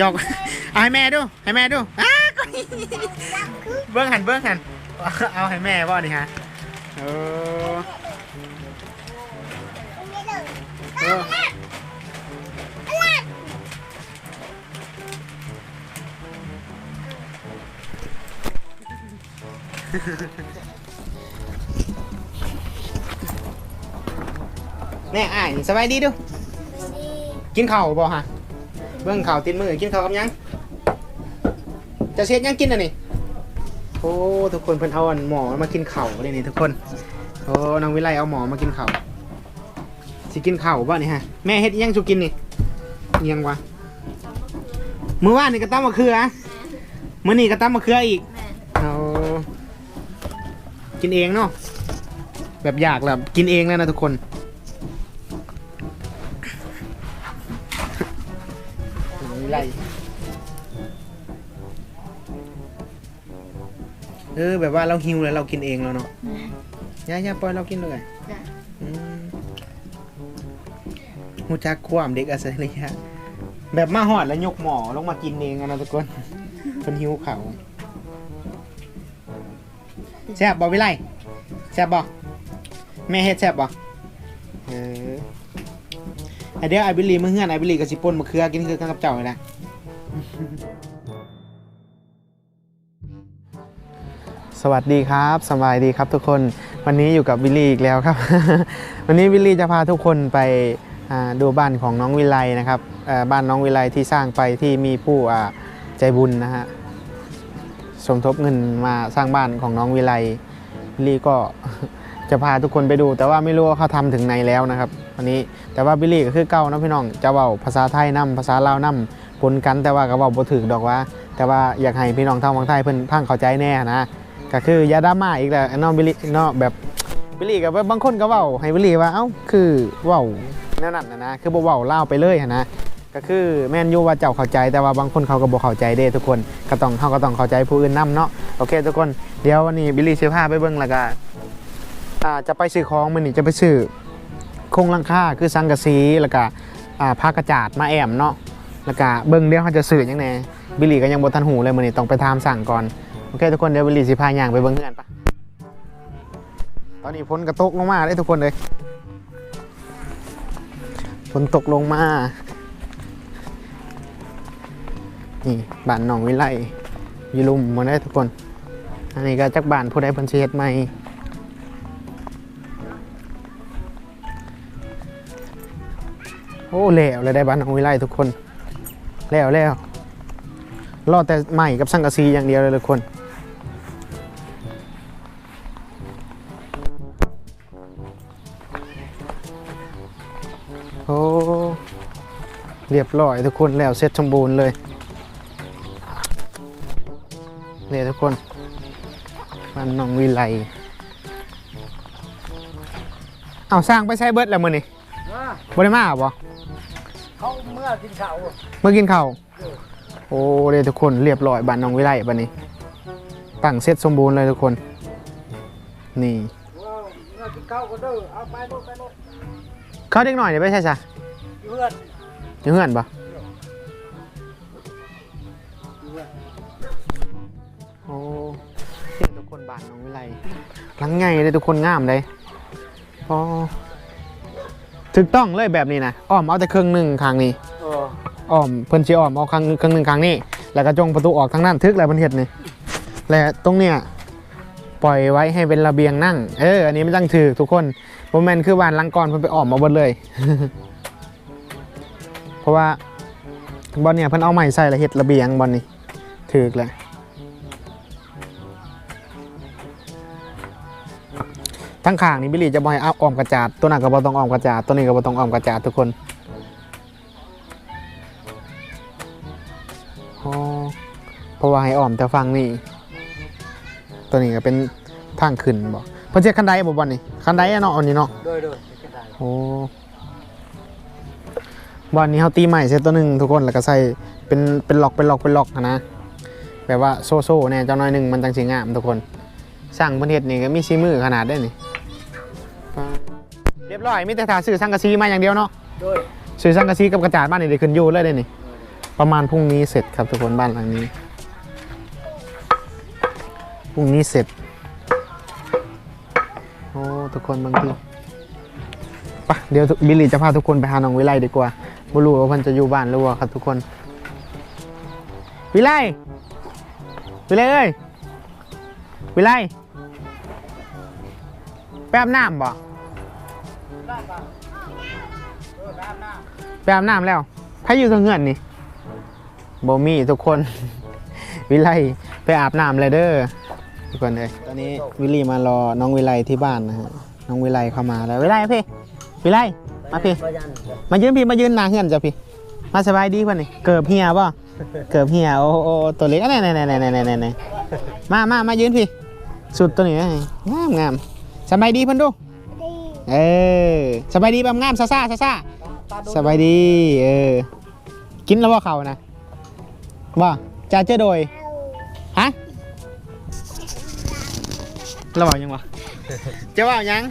หยอกเอาให้แม่ดู ให้แม่ดูอ้าก็เบิ้งหันเบิ้งหัน เอาให้แม่บ่นี่ฮะเออเออแน่อ้ายสบายดีดู กินข้าวบ่ฮะ เบิ่งข้าวติดมือกินข้าวกับหยังจะเช็ดหยังกินอะนี่โอ้ทุกคนเพิ่นเอาอันหมอมากินข้าวเลยนี่ทุกคนโอ้น้องวิไลเอาหมอมากินข้าวสิกินข้าวบ่นี่ฮะแม่เฮ็ดอิหยังสุกินนี่อิหยังวะมื้อวานนี่ก็ตำมะเขือมื้อนี้ก็ตำมะเขืออีกแม่เอากินเองเนาะแบบอยากแบบกินเองแล้วนะทุกคน ออแบบว่าเราหิวแล้วเรากินเองแล้วเนาะย่าย่าปล่อยเรากินเลยจ้ะอืมหูจักความเด็กอัศริยะแบบมาหอดแล้วยกหมอลงมากินเองอะนะทุกคนคนหิวเขาวแซ่บบ่วิไลแซ่บบ่แม่เฮ็ดแซ่บบ่เออไอเดียวไอบิลลีมือเฮือนไอบิลลีกับสิป่นมะเขือกินคือกันกับเจ้าเลยนะ สวัสดีครับสบายดีครับทุกคนวันนี้อยู่กับวิลลี่อีกแล้วครับ วันนี้วิลลี่จะพาทุกคนไปดูบ้านของน้องวิไลนะครับบ้านน้องวิไลที่สร้างไปที่มีผู้ใจบุญนะฮะสมทบเงินมาสร้างบ้านของน้องวิไลวิลลี่ก็จะพาทุกคนไปดู แต่ว่าไม่รู้ว่าเขาทำถึงไหนแล้วนะครับวันนี้แต่ว่าวิลลี่ก็คือเก่านะพี่น้องจะเว้าภาษาไทยนํภาษาลาวนํปนกันแต่ว่าก็เว้าบ่ถึกดอกว่า แต่ว่าอยากให้พี่น้องทางฝั่งไทยเพิ่นพังเข้าใจแน่นะ ก็คือยาดราม่าอีกแล้วนอบิลลี่นอแบบบิลลี่กับบางคนก็เว้าให้บิลลี่ว่าเอ้าคือเว้าแนวนั้นนะนะคือบ่เว้าเล่าไปเลยนะก็คือแม่นยู่ว่าเจ้าเข้าใจแต่ว่าบางคนเขาก็บ่เข้าใจเด้ทุกคนก็ต้องเขาก็ต้องเข้าใจผู้อื่นนํเนาะโอเค ทุกคนเดี๋ยววันนี้บิลลี่สิพาไปเบิ่งแล้วก็อ่าจะไปซื้อของมื้อนี้จะไปซื้อโครงลังคาคือสังกะสีแล้วก็อ่าผ้ากระจาดมาแอมเนาะแล้วก็เบิ่งเดี๋ยวเขาจะซื้อยังแหน่บิลลี่ก็ยังบ่ทันหูเลยมื้อนี้ต้องไปถามสั่งก่อน โอเคทุกคนเดี๋ยววิลลี่สิพายางไปเบิ้งเฮือนปะตอนนี้ฝนกระตกลงมาเลยทุกคนเลยฝนตกลงมา นี่บ้านหนองวิไลยีลุมมาได้ทุกคน อันนี้ก็จักบ้านผู้ใดเพิ่นสิเฮ็ดใหม่โอ้แล้วเลยได้บ้านหนองวิไลทุกคน แล้วแล้วรอแต่ใหม่กับสังกะสีอย่างเดียวเลยทุกคน อ้เรียบร้อยทุกคนแล้วเสร็จสมบูรณ์เลยเนี่ยทุกคนบ้านหน้องวิไลเอาสร้างไปใช้เบิร์ดแล้วมือนี่ว่าบริมาบ่เขาเมื่อกินข้าวเมื่อกินข้าวโอ้เดี๋ยวทุกคนเรียบร้อยบ้านหน้องวิไลบ้านนี้ตั้งเสร็จสมบูรณ์เลยทุกคน นี่ว่าเมื่อกินข้าวก็เด้อเอาไปโน่นไปโน่น เข้าเด็กหน่อยเดี๋ยวไปใช่จ้ะเพื่อนอยู่เฮือนปะเพื่อนโอ้เที่ทุกคนบ้านหน้องวิไลหลังไงเลยทุกคนงามเลยอ๋อถูกต้องเลยแบบนี้นะอ้อมเอาแต่เครื่องหนึ่งข้างนี้เอออ้อมเพิ่นสิอ้อมเอาครั้งครั้งหนึ่งครั้งนี้ แล้วก็จงประตูออกทางนั้นทึกแล้วเพิ่นเฮ็ดนี่และตรงเนี้ยปล่อยไว้ให้เป็นระเบียงนั่ง เออ อันนี้ไม่ต้องถือทุกคน บ่แมนคือบ้านหลังก่อนเพิ่นไปออมมาเบิดเลย เพราะว่าบอลเนี่ยเพิ่นเอาใหม่ใส่ล้วเฮ็ดระเบียงบอลนี่ถือเลยทั้งข้างนี่บิลลี่จะบ่ให้เอาออมกระจาดตัวนั้นก็บ่ต้องออมกระจาดตัวนี้ก็บ่ต้องออมกระจาดทุกคนเพราะว่าให้ออมแต่ฟังนี่ตัวนี้ก็เป็นทางขึ้นบอก เพิ่นเช็คคันไดบ่บอลนี่คันไดอะเนาะอันนี้เนาะโดยโดยไม่ได้โอ้บอลนี้เฮาตีใหม่เซตตัวหนึงทุกคนแล้วก็ใส่เป็นเป็นล็อกเป็นล็อกเป็นล็อกอะนะแบบว่าโซ่โซ่ๆเนี่ยเจ้าน้อยหนึงมันจังสิงามทุกคนสร้างเพิ่นเฮ็ดนี่ก็มีซีมือขนาดได้นี่เรียบร้อยมีแต่ทาซื้อสังกะสีมาอย่างเดียวเนาะ โดยซื้อสังกะสีกับกระจาดมานี่ได้ขึ้นอยู่เลยได้นี่โประมาณพรุ่งนี้เสร็จครับทุกคนบ้านหลังนี้ พรุ่งนี้เสร็จ โอ้ทุกคนบางทีปะเดี๋ยวบิลลี่จะพาทุกคนไปหาน้องวิไลดีกว่าบุรู้ว่าเพันจะอยู่บ้านหรือว่าครับทุกคน วิไลวิไลเอ้ยวิไลไปอาบน้ำบ่ได้ปะแปอาบน้ำแล้วใครอยู่ทางเงื่อนนี่บ่มีทุกคน วิไลไปอาบน้ำเลยเด้อ ทุกคนเลยตอนนี้วิลลี่มารอน้องวิไลที่บ้านนะฮะน้องวิไลเข้ามาแล้ววิไลพี่วิไลมาพี่มายืนพี่มายืนหนาเฮือนจ้ะพี่ มาสบายดีป่ะนี่เกิบเฮียป่ะเกิบเฮียโอ้โอ้ตัวเล็กนี่นี่นี่นี่นี่นี่นี่มามามายืนพี่ สุดตัวนี้งามงามสบายดีพิ่นดูเออสบายดีแบบงามซาซาซาซาสบายดีเออกินแล้วว่าเขานะว่าจะเจอโดยฮะ เราบอกยังวะจะว่ายัง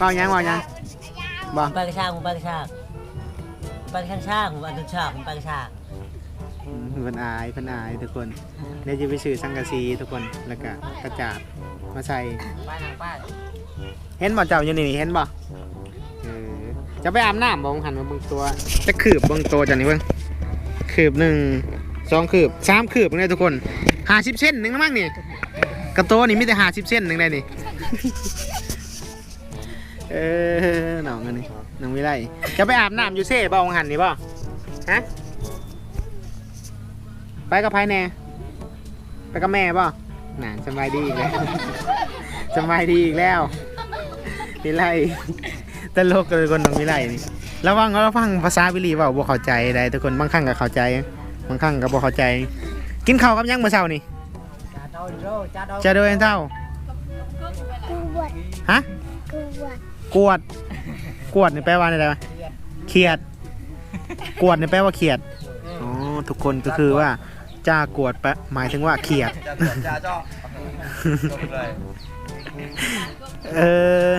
ว่ายังว่ายังบอกผมไปกระชากผมไปกระชากผมไปกระชากผมอันตุชากผมไปกระชากอืมเพันอายเพันอายทุกคนเดี๋ยวจะไปซื้อสังกะสีทุกคนแล้วก็กระจาดมาใส่ป้ายนางป้ายเห็นบ่เจ้าอยู่นี่นี่เห็นบ่เออจะไปอาบน้ำบ่ผมหันมาเบิ่งตัว จะขืบเบิ่งตัวจังนี่เบิ่งขืบหนึ่งสองขืบสามขืบเลยทุกคนห้าสิบเส้นหนึ่งนะมั้งนี่ กระโตวนี่มีแต่ห้าสิบเส้นหนึ่งได้นี่ เออน้องอันนี้น้องวิไลจะไปอาบน้ำอยู่เซ่บ่ผมหันนี่บ่ฮะ ไปกับไผแน่ ไปกับแม่ป่ะน่าสบายดีอีกแล้วสบายดีอีกแล้ววิไลตลกเลยคนของวิไลนี่ระวังเราฟังภาษาวิลีเว่าบ่เข้าใจได้ทุกคนบางครั้งก็เข้าใจ บางครั้งก็บ่เข้าใจ กินข้าวกับหยังเมื่อเช้านี่ จ้าดอยโรจ้าดอยจะโดยเท่าฮะกวด กวดนี่แปลว่าอะไรวะเขียด กวดนี่แปลว่าเขียดอ๋อทุกคนก็คือว่าจ้ากวดแปะหมายถึงว่าเขียดจ้าจ้าจบเลยเออ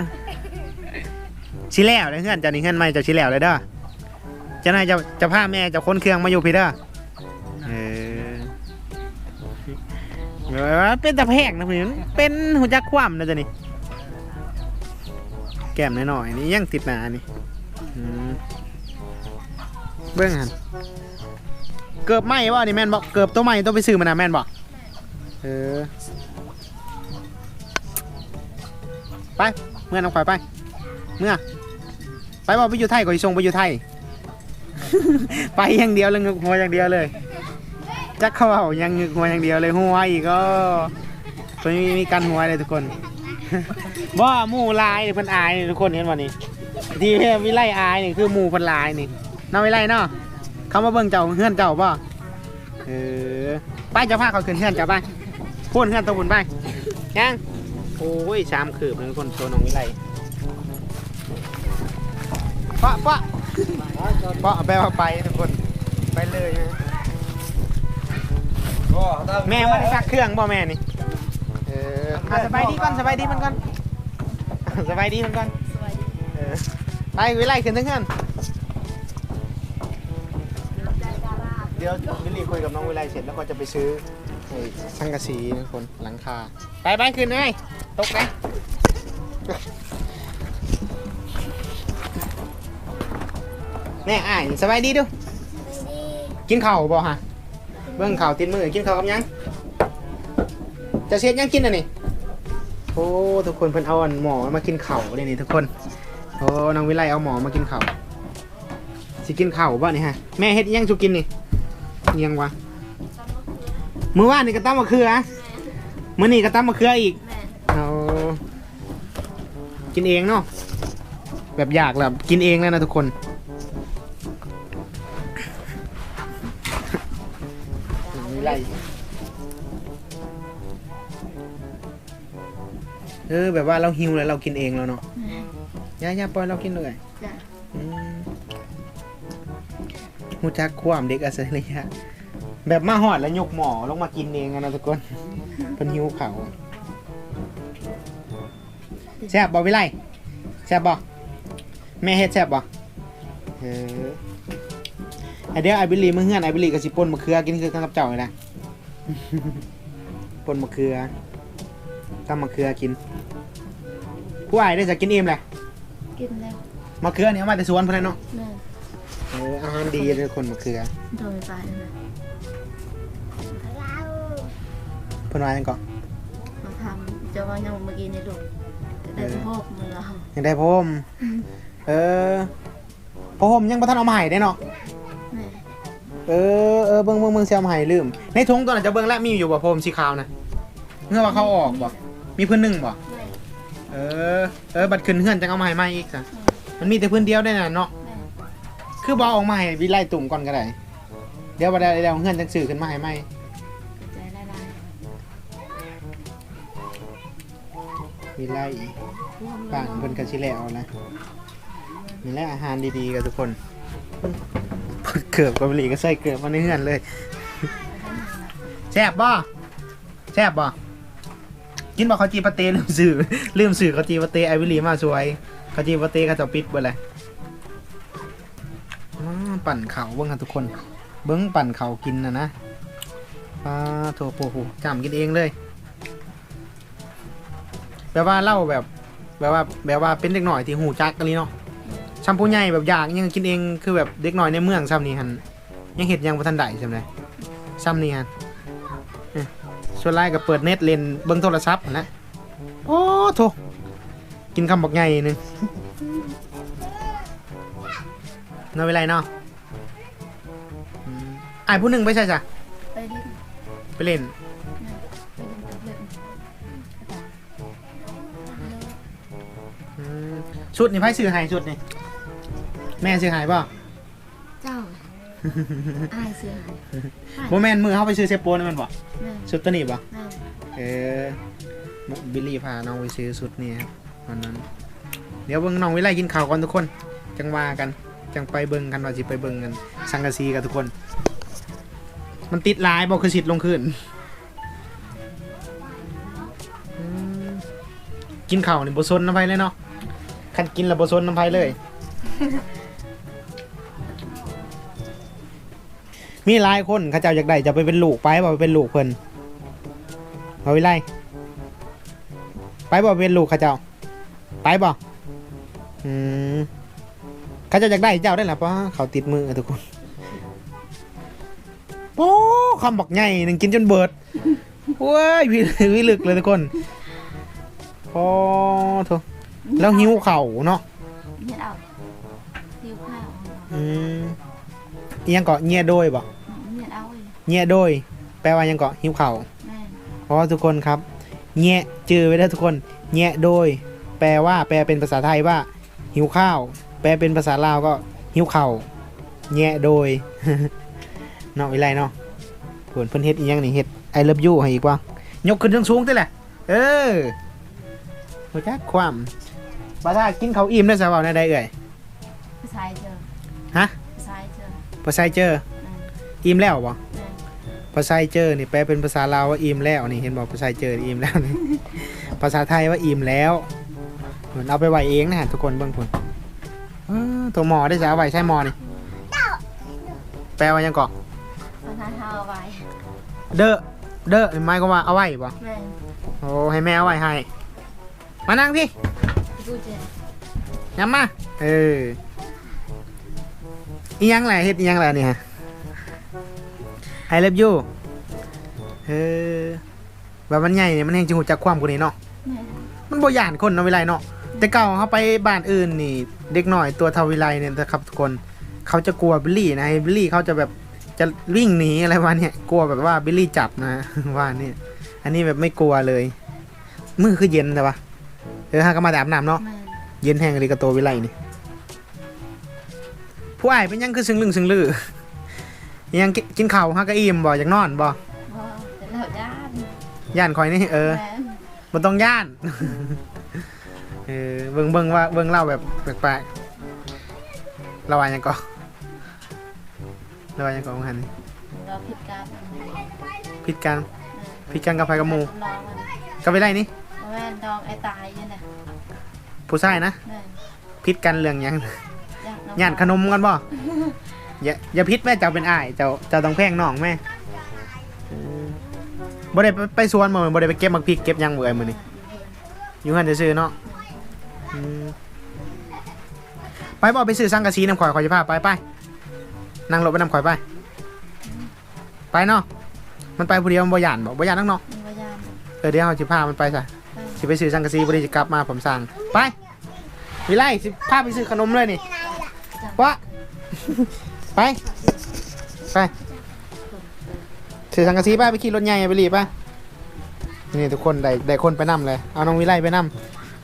ชิแล้วเลยเพื่อนเจะนี่เพื่อนไม่เจะชิแล้วเลยเด้อเจะนายจะจะพาแม่เจะค้นเครื่องมาอยู่พี่เด้อ เออเป็นตะแพกนะพี่มันเป็นหัวจักคว่ำนะจ๊ะนี่แก้มน้อยๆนี่ยังติดหนานี่อืมเบื้องหันเกือบไหมวะนี่แม่นบอกเกือบตัวใหมต้องไปซื้อมานะแม่นบอกเออไปเมื่อน้องข่อยไป เมื่อ ไปบอกไปอยู่ไทยก่อนส่งไปอยู่ไทย ไปอย่างเดียวเลยงกหัวอย่างเดียวเลย จักเขาเอายังงึกหัวอย่างเดียวเลยหัวอีกก็เพิ่นมีมีการหัวเลยทุกคนว่าหมู่ลายเพิ่นอายทุกคนเห็นบ่นี่ที่เพิ่นวิไลอายนี่คือหมู่เพิ่นลายนี่เนาวิไลเนาะเขามาเบิ่งเจ้าเฮือนเจ้าบ่เออไปเจะพาเขาขึ้นเฮือนเจ้าไปพูดเฮือนตัวบุญไปยังโอ้ยชามขืบเป็นคนโชว์น้องวิไลปะปะปะแปลว่าไปทุกคนไปเลยนะ แม่มาได้ซักเครื่องบ่แม่นี่เอออะสบายดีก่อนสบายดีมันก่อนอะสบายดีมันก่อนเออไปวิไลขึ้นทั้งนั้นเดี๋ยววิลลี่คุยกับน้องวิไลเสร็จแล้วก็จะไปซื้อไอ้สังกะสีทุกคนหลังคาไปไปขึ้นเลยตกเลยแม่อ่ายสบายดีดูกินข้าวบ่ฮะ เบิ่งข้าวติดมือกินข้าวกับหยังจะเช็ดหยังกินอะนี่โอ้ทุกคนเพิ่นเอาอันหมอมากินข้าวเลยนี่ทุกคนโอ้น้องวิไลเอาหมอมากินข้าวสิกินข้าวบ่นี่ฮะแม่เฮ็ดอิหยังสุกินนี่อิหยังวะมื้อวานนี่ก็ตำมะเขือมื้อนี้ก็ตำมะเขืออีกเอากินเองเนาะแบบอยากแบบกินเองแล้วนะทุกคน ไลเออแบบว่าเราหิวแล้วเรากินเองแล้วเนาะย่าย่าปล่อยเรากินเลยอืมหูจักความเด็กอัศริยะแบบมาหอดแล้วยกหมอลงมากินเองอะนะทุกคนเป็นหิวเขาวแซ่บบ่วิไลแซ่บบ่แม่เฮ็ดแซ่บบ่เออ ไอเดียวไอบิลลี่มื่อเฮือนไอบิลลี่กับสิปนมะเขือกินคือกันกับเจ้าเลยนะปนมะเขือตำมะเขือกินผู้อายได้จะกินอิ่มแหละกินแล้วมะเขือเนี่ยเอามาแต่สวนเพื่อนเนาะแม่เอออาหารดีเลยคนมะเขือโดยไปนะเพื่อนว่าจังก่อนมาทำจะว่ายังเมื่อกี้ในลูกได้พบมือเรายังได้พรมเออพรมยังบ่ทันเอามาให้ได้เนาะแม่ เออเออเบิ่งเบิ่งเบิ่งเสียมาให้ลืม ในถุงตัวนั้นจะเบิ่งแล้วมีอยู่บ่พรมสีขาวนะเมื่อว่าเขาออกบ่มีเพื่อนหนึ่งบ่เออเออบัตรขึ้นเฮือนจังเอามาให้ใหมอีกซะมันมีแต่เพื้นเดียวได้น่ะเนาะคือบ่อออกมาให้วิไลตุ่มก่อนก็ได้เดี๋ยวบ่ได้เดี๋ยวเฮือนจังซื้อขึ้นมาให้ใหม่กระจายได้ได้วิไลบ้านเพิ่นก็สิแล้วนะนี่แหละอาหารดีๆกับทุกคน เกือบกับหลีก็ใส่เกือบมาในเฮือนเลยแซ่บบ่แซ่บบ่กินบ่ข้าวจีปาเต้ลืมซื้อลืมซื้อข้าวจีปาเต้ไอวิลีมาสวยข้าวจีปาเต้เขาจะปิดเบิดเลยปั่นเขาเบิ้งค่ะทุกคน เบิ้งปั่นเขากินนะนะปลาโถโปโหจำกินเองเลยแบบว่าเล่าแบบแบบว่าแบบว่าเป็นเด็กหน่อยที่หูจักกันเลยเนาะ ชัมพูใหญ่แบบอยากยังกินเองคือแบบเด็กหน่อยในเมืองซ้ำนี่ฮันยังเห็ดยังบ่ทันได้ใช่ไหมซ้ำนี่ฮันเอ้ยส่วนไลน์ก็เปิดเน็ตเล่นเบิ่งโทรศัพท์นั่นแหละโอ้โถกินคำบอกใหญ่หนึงนอนเวลาเนาะอืมอ่ายผู้หนึ่งไปใช่จ้ะไปดินไปเล่นไปดินกับเล่นอืมชุดนี่ไพ่ซื้อให้ชุดนี่ แม่ซื้อให้ป่ะเจ้าอายเสียหายโมแมนมือเขาไปซื้อเซฟโปนนั่นมันป่ะแม่ชุดตัวนี้ป่ะแม่เออบิลลี่พาน้องไปซื้อชุดนี้ครับวันนั้น เดี๋ยวเบิ่งน้องวิไลกินข้าวก่อนทุกคน จังว่ากัน จังไปเบิ่งกันว่าสิไปเบิ่งกัน สังกะสีกันทุกคน มันติดหลายบอกคือสิทธิ์ลงขึ้นอืมกินข้าวนี่บ่ซนน้ำไผเลยเนาะคันกินแล้วบ่ซนน้ำไผเลย มีหลายคนเขาเจ้าอยากได้จะไปเป็นลูกไปบ่ไปเป็นลูกเพิ่นเอาวิไลไปบ่เป็นลูกเขาเจ้า ไปบ่อืมเขาเจ้าอยากได้เจ้าได้หรอปะเขาติดมือทุกคนโอ้คำบอกใหญ่หนึ่งกินจนเบิดเว้ยวิวิลึกเลยทุกคนโอ้โถแล้วหิวเข่าวเนาะเนี่ยเอาหิวข้าวอืมอิหยังเกาะเงียโดยบ่ เนี่ยเอาเลยเงียโดย แปลว่าอิหยังเกาะหิวเข่าวแม่เพราะว่าทุกคนครับแงะจือไว้ได้ทุกคนแงะโดย แปลว่า แปลเป็นภาษาไทยว่า หิวข้าว แปลเป็นภาษาลาวก็หิวเข่าวแงะโดยเนาะวิไลเนาะเพิ่นเพิ่นเฮ็ดอีหยังนี่เฮ็ดไอเลิฟยูให้อีกว่ายกขึ้นสูงๆติแหละ เออบ่จักความบ่ถ้ากินข้าวอิ่มได้ซะเว้าได้เอ่ยผู้ชายเจอฮะผู้ชายเจอภาษาเจอแม่อิ่มแล้วบ่แม่ ภาษาเจอนี่แปลเป็นภาษาลาวว่าอิ่มแล้วนี่เห็นบอกภาษาเจออิ่มแล้วนี่ภาษาไทยว่าอิ่มแล้วเหมือนเอาไปไหวเองนะฮะทุกคนเบื้องผลเออตัวหมอได้จ้ะเอาไหวใช่หมอนี่แปลว่ายังเกาะภาษาเท้าเอาไว้เด้อเด้อหมายก็ว่าเอาไว้บ่แม่โอ้ให้แม่เอาไว้ให้มานั่งพี่กูเจอย้ำมาเอออีหยังไรเฮ็ดอีหยังไรนี่ฮะ ไอเลิฟยูเออแบบมันใหญ่เนี่ยมันแห่งจิหูจักความกูนี่เนาะแม่มันบ่ย่านคนเนาะวิไลเนาะแต่เก่าเขาไปบ้านอื่นนี่ เด็กหน่อยตัวเทาวิไลเนี่ยนะครับทุกคนเขาจะกลัวบิลลี่นะบิลลี่เขาจะแบบจะวิ่งหนีอะไรวะเนี่ยกลัวแบบว่าบิลลี่จับนะว่าเนี่ยอันนี้แบบไม่กลัวเลยมือคือเย็นแต่ว่าเออฮะก็มาแต่อาบน้ำเนาะแม่เย็นแห้งเลยกับตัววิไลนี่ผู้อ้ายเป็นหยังคือซึ่งลึงซึ่งลือ ยังกิกินข้าวฮะก็อิ่มบ่อยากนอนบ่พอแต่แล้วย่านย่านคอยนี่เออแม่มันต้องย่านเออเบิ่งเบิ่งว่าเบิ่งเล่าแบบแปลกๆเราว่าหยังก็เราว่าหยังก็หันเราผิดการผิดกันผิดกันกับไผกับหมู่น้องมันกับไปไรนี่แม่น้องไอ้ตายยังไงผู้ชายนะแม่ผิดกันเรื่องหยังอยากน้องย่านขนมกันบ่ อย่าอย่าพิษแม่เจ้าเป็นอ้ายเจ้าเจ้าต้องแพงน้องแม่อืมบ่ได้ไปไปสวนมาบ่ได้ไปเก็บมักพริกเก็บหยังบ่เอ้ยมื้อนี้อยู่หั่นซื่อๆเนาะอืมไปบ่ไปซื้อสังกะสีน้ำข่อยข่อยจะพาไปไปนั่งรถไปน้ำข่อยไป ไปเนาะมันไปผู้เดียวมันบ่ย่านบ่บ่ย่านนักเนาะมีพยานเออเดี๋ยวเราสิพามันไปซะไปสิไปซื้อสังกะสีบ่ได้สิกลับมาผมสั่งไปวิไลสิพาไปซื้อขนมเลยนี่วะ ไป ไปซื้อสังกะสีไปไปขี่รถใหญ่ไปรีบไปนี่ทุกคนได้ได้คนไปนํเลย เอาน้องวิไลไปนํ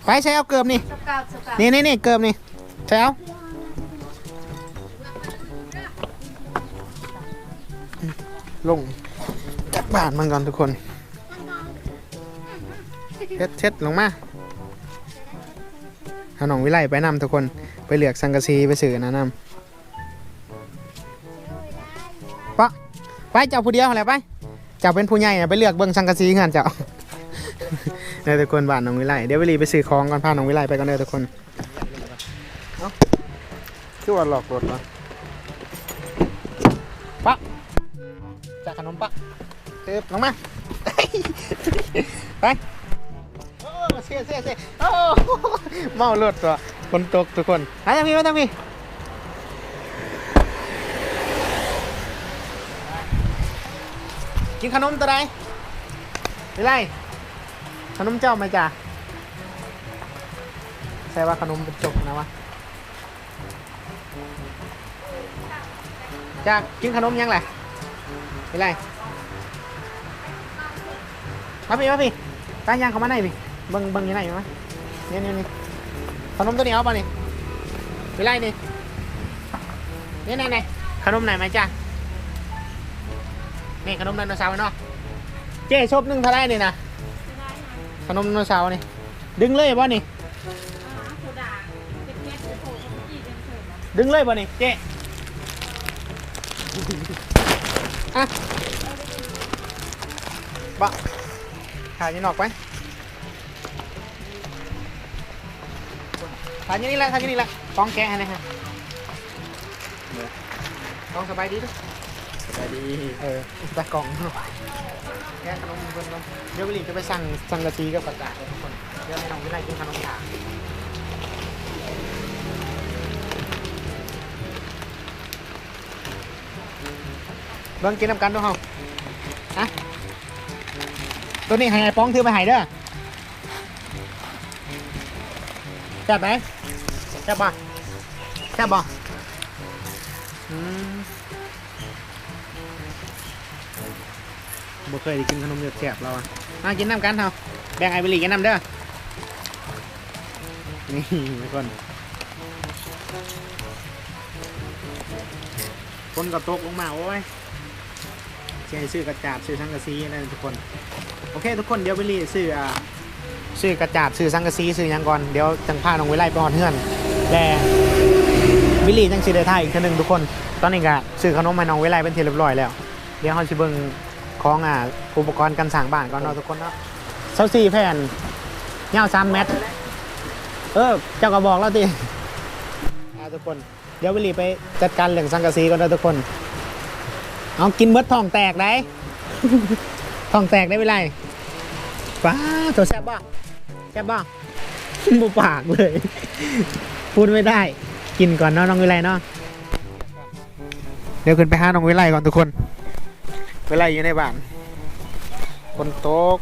ไปใช้เอาเกิบนี่สกาวสกาวนี่นี่นี่เกิบนี่ใช้เอาลงจากบ้านมันก่อนทุกคนเช็ดเช็ดลงมาเอาน้องวิไลไปนำทุกคนไปเหลือกสังกะสีไปสื่อนะนำ ไปเจ้าผู้เดียวอะไรไปเจ้าเป็นผู้ใหญ่น่ะไปเลือกเบิ้งสังกะสีงานเจ้าเด้อทุกคนบ้านน้องวิไลเดี๋ยววิลีไปซื้อของก่อนพาน้องวิไลไปก่อนเด้อทุกคนเอ้าคือว่าหลอกรถวะปะจากขนมปะเอ๊บลงมาไปโอ้เสียเสียเสียโอ้เมารถตัวคนตกทุกคนมาทางนี้มาทางนี้ กินขนมตัวใดวิไลขนมเจ้าไหมาจ้ะใช่ว่าขนมเป็นจกนะวะจ้ากินขนมยังแหละเป็นไรมาพี่มาพี่ตั้งยังเขามาไหนพี่เบิ้งเบิ้งยังไงมาเนี่ยเนี่ยนี่ขนมตัวนี้เอาป่ะนี่เป็นไรนี่นี่ไหนไหนขนมไหนไหมจ้า นี่ขนมไดโนเสาร์เนาะเจ๊ชอบหนึ่งเท่าไรนี่นะขนมไดโนเสาร์นี่ ดึงเลยบ่นี่ดึงเลยบ่นี่เจ๊อะบะถ่ายอยี่นอกไปถ่ายอยี่นี่แหละถ่ายอยี่นี่แหละฟองแกะให้นะฮะฟองสบายดีด้วย สวัสดีเออตะกล่องแกะขนมเพิ่นก่อนเดี๋ยววิลลี่จะไปสั่งสั่งกะทิกับประกาศเลยทุกคนเดี๋ยวให้น้องวิไลกินขนมถาเบิ่งกินน้ำกันด้วยเฮาอะตัวนี้ให้ไอ้ป้องถือไปให้เด้อแซ่บไหมแซ่บบ่แซ่บบ่ บ่เคยได้กินขนมเดือดแซ่บเราอะมากินน้ำกันเฮาแบ่งไอ้บิลี่กินน้ำเด้อนี่ทุกคนคนก็ตกลงมาโอ้ยเชียซื้อกระจาดซื้อสังกะสีอะไรทุกคนโอเค ทุกคนเดี๋ยววิลี่ซื้ออ่าซื้อกระจาดซื้อสังกะสีซื้อยังก่อนเดี๋ยวจังพาน้องวิไลไปหอดเฮือนแต่วิลลี่จังสิได้ถ่ายอีกเทีนึงทุกคน ตอนนี้ก็ซื้อขนมให้น้องวิไลเป็นที่เรียบร้อยแล้ว เดี๋ยวเขาสิเบิ่ง ของอ่าอุปกรณ์การสร้างบ้านก่อนเนาะทุกคนเนาะเซาซี่แผ่นยาว3เมตร เออ เจ้าก็บอกแล้วติอ่ทุกคน เดี๋ยววิลลี่ไปจัดการเรื่องสังกะสีก่อนนะทุกคน เอากินเบิดทองแตกได้ทองแตกได้เวลาป้าตัวแซ่บบ่แซ่บบ่บุปากเลย พูดไม่ได้ กินก่อนเนาะน้องวิไลเนาะ เดี๋ยวขึ้นไปหาน้องวิไลก่อนทุกคน วิไลอยู่ในบ้านคนโต๊ก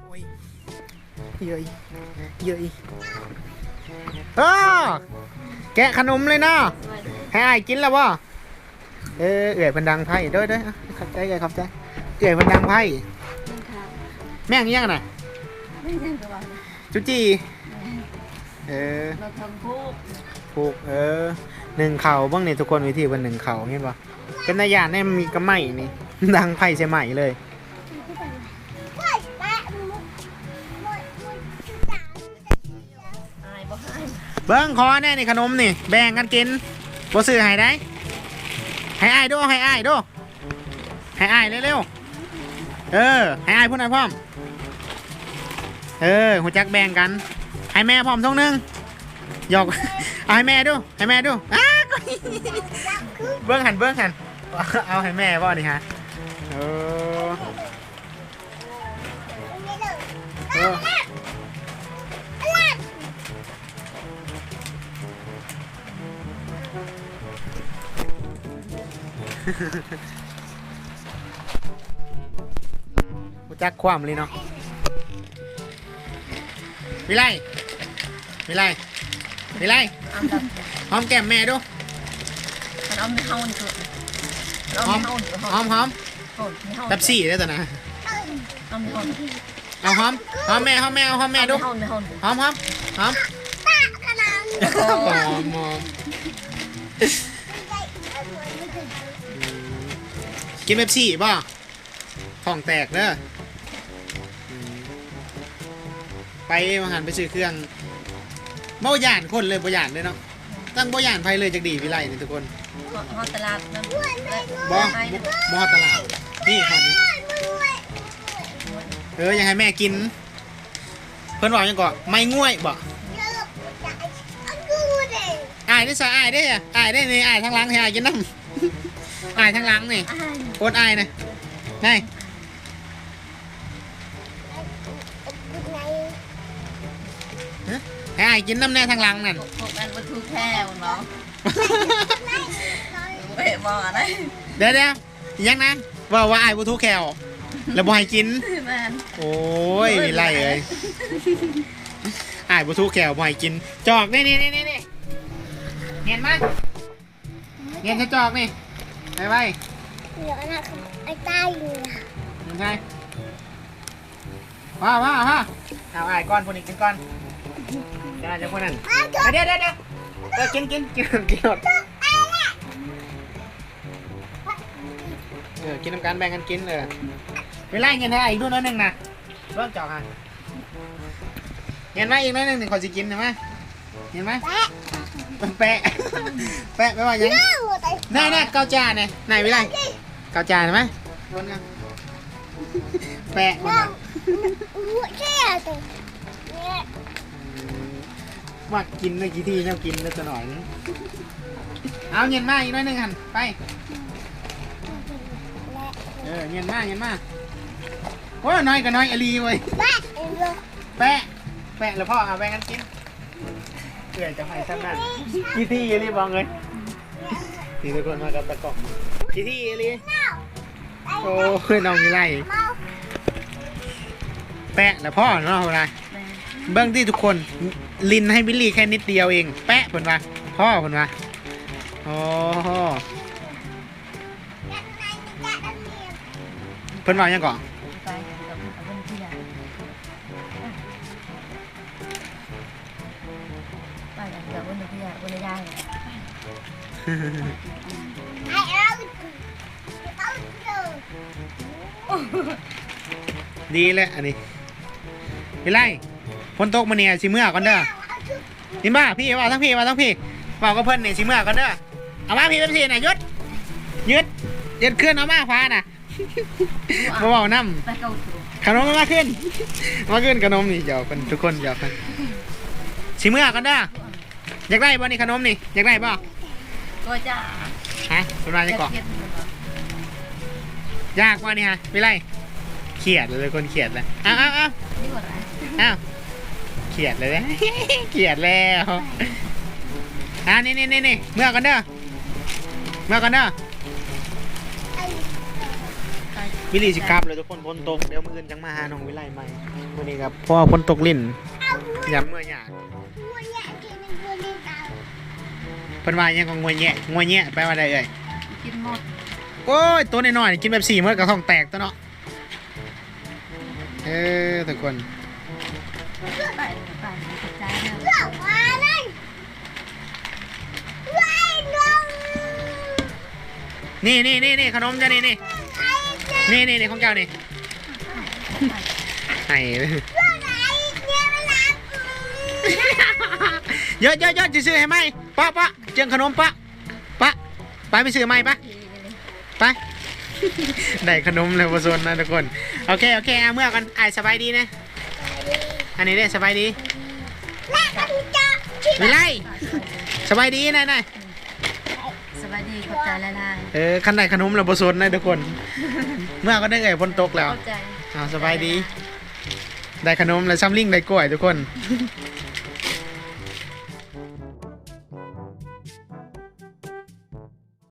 โอ้ยเยยเยยเออแกะขนมเลยเนาะให้อายกินแล้วบ่เออเอื่อยเพันดังไพ่เด้อเด้ออะขอบใจเอื่อยขอบใจเอื่อยเพันดังไพ่นั่งข้าวแม่งยังน่ะไม่นั่งกับเราจุจีเออเราทำพูกผูกเออ หนึ่งเข่าเบ้างนี่ทุกคนวิธีเป็นหนึ่งเข่าเห็นปะเป็นนายานเนี่ยมีกระไหมนี่ดังไพ่ใช่ไหมเลยอายบ่ให้เบิ้งคอแน่นี่ขนมนี่ แบ่งกันกินบ่ซื้อให้ได้ให้อายดูให้อายดูให้อายเร็วๆเออให้อายพูดหน่อยพร้อมเออหัวจักแบ่งกันให้แม่พร้อมทงหนึงหยอก เอาให้แม่ดู ให้แม่ดูอ้าเบื้องหันเบื้องหัน เอาให้แม่บ่นี่ฮะเออเออรู้จักความเลยเนาะวิไลวิไลวิไล อำดับหอมแก้มแม่ดูมันเอาไม่เฮานี่คือเอาหอไม่มเฮานี่หอมหอมเอาไม่เฮาแป๊บซี่ได้ตัวนะเอาไม่เฮานี่เอาหอมหอมแม่หอมแม่เอาหอมแม่ดูเอาไม่เฮานี่หอมหอมหอมหอมหอมกินเป๊ปซี่ป่ะท้องแตกเด้ออืมไปมาหันไปซื้อเครื่อง บ่หยานคนเลยบ่หยานเลยเนาะตั้งบ่หยานไผเลยจักดีวิไลนี่ทุกคนฮอตลาดนั่นบ่บ่บ่ฮอดตลาดนี่ครับนี่เอออยากให้แม่กิน เพิ่นบอกยังก่อนไม่ง่วยบ่อายได้ซะอายได้อะอายได้นี่อายทางหลังให้อายกินน้ำอายทางหลังนี่โคตรอายนะนี่ฮะ ให้อายกินน้ำแน่ทางหลังนั่นพวกนั้นมันคือแค่เนาะเว้ยมองอะไรเดี๋ยวเดี๋ยวยังนะว่าว่าอายบุทุแขวแล้วบ่ให้กิน แม่นโอ้ยมีไรเอ้ยอายบุทุแขวบ่ให้กิน จอกนี่นี่นี่นี่นี่เห็นไหมเห็นจะจอกนี่ไปไปเดี๋ยวนะไอ้ตาอยู่นะยังไงว้าวว้าวว้าวเอาอายก้อนคนนี้กินก้อน เดี๋ยวจะคนนั้นเดี๋ยวเดี๋ยวเดี๋ยวเออกินกินกินกินหมดเออกินน้ำกันแบ่งกันกินเออไปไล่เงินให้อีกด้วยน้อยหนึ่งนะเริ่มจอกอะเห็นไหมอีกน้อยหนึ่งหนึ่งขอสิกินเห็นไหมเห็นไหมมันแปะแปะไม่ว่ายังอ้าวแต่แน่แน่เกาจ่าเนี่ยไหนวิไลเกาจ่าเห็นไหมโดนกันแปะมันอะหั วแค่แต่เนี่ยว่ากินเลยกี่ทีเนี่ยกินเลยจะหน่อยนึงเอาเย็นมากอีกหน้อยหนึงหันไป เออเย็นมากเย็นมากโอ้ยน้อยกับน้อยอลีเว้ยบ้าเอ็นเลยแปะ แปะแล้วพ่อเอาแบ่งกันกินเพื่อจะให้สั้นนั่นกี่ทีอลีบอกเลยนี่ทุกคนมากับตะกร้องกี่ทีอลีโอ้ยน้องมีไรเมาแปะแล้วพ่อเนาะเวลา เบื้องที่ทุกคนลินให้บิลลี่แค่นิดเดียวเอง แปะเพิ่นว่าพ่อเพิ่นว่าโอ้เพิ่นว่ายังก่อนไปกับกับเพื่อนที่ไหนไปกับเพื่อนที่ไห นเพื่อนย่างไอ้เอาเอาเจอดีเลยอันนี้บิลลี่ฝนตกมาเนี่ยสิเมื่อก่อนเด้อนี่บ้าพี่ว่าทั้งพี่ว่าทั้งพี่บอกกับเพิ่นนี่สิเมื่อก่อนเด้อเอามาพี่เป็นพี่น่ะหยุดหยุดหยุดเคลื่อนเอามาฟ้าน่ะบ่เว้านํไปเกาถูขนมมันมาขึ้น มาขึ้นขนมนี่เดี๋ยวกันทุกคนเดี๋ยวกันชิเมื่อกันเด้ออยากได้บ่นี่ขนมนี่อยากได้บ่ก็จะฮะเป็นมาจังก่อนเก็บยากว่านี่ฮะไม่ไรเขียดเลยคนเขียดเลยอ้าวอ้าวอ้าว ขียดเลยนะ เขียดแล้วอ่านี่นี่นี่นี่เมื่อกันเด้อเมื่อกันเด้อวิลลี่สิครับเลยทุกคนฝนตกเดี๋ยวมื้ออื่นจังมาหาน้องวิไลใหม่วันนี้ครับเพราะว่าฝนตกลิ่นยามเมื่อหยากหัวแย่กินหัวนี่ตาเพิ่นว่าหยังของงวยแยะงวยแยะแปลว่าอะไรเอ่ยกินหมดโอ้ยตัวน้อยๆนี่กินแบบสี่มื้อกระท้องแตกตัวเนาะเออทุกคน นี่นี่นี่นี่ขนมจ้ะนี่นี่ไอ้เจ้านี่นี่นี่ของเจ้านี่ให้เลยเรื่องไหนเนี่ยเวลาเยอะเยอะเยอะจะซื้อให้ไหมปะปะเจียงขนมปะปะไปไปซื้อไหมปะไปได้ขนมเลยประสนนะทุกคนโอเคโอเคเอาเมื่อกันอ่ายสบายดีนะอันนี้ได้สบายดีแม่กันจะวิไลสบายดีนายนาย สบายดีขอบใจละลายเออคันไหนขนมเราบสนนะทุกคน เมื่อก็ได้เอ่ยฝนตกแล้วขอบใจอ่าสบายดี ได้ขนมแล้วซ้ำลิงได้กล้วยทุกคน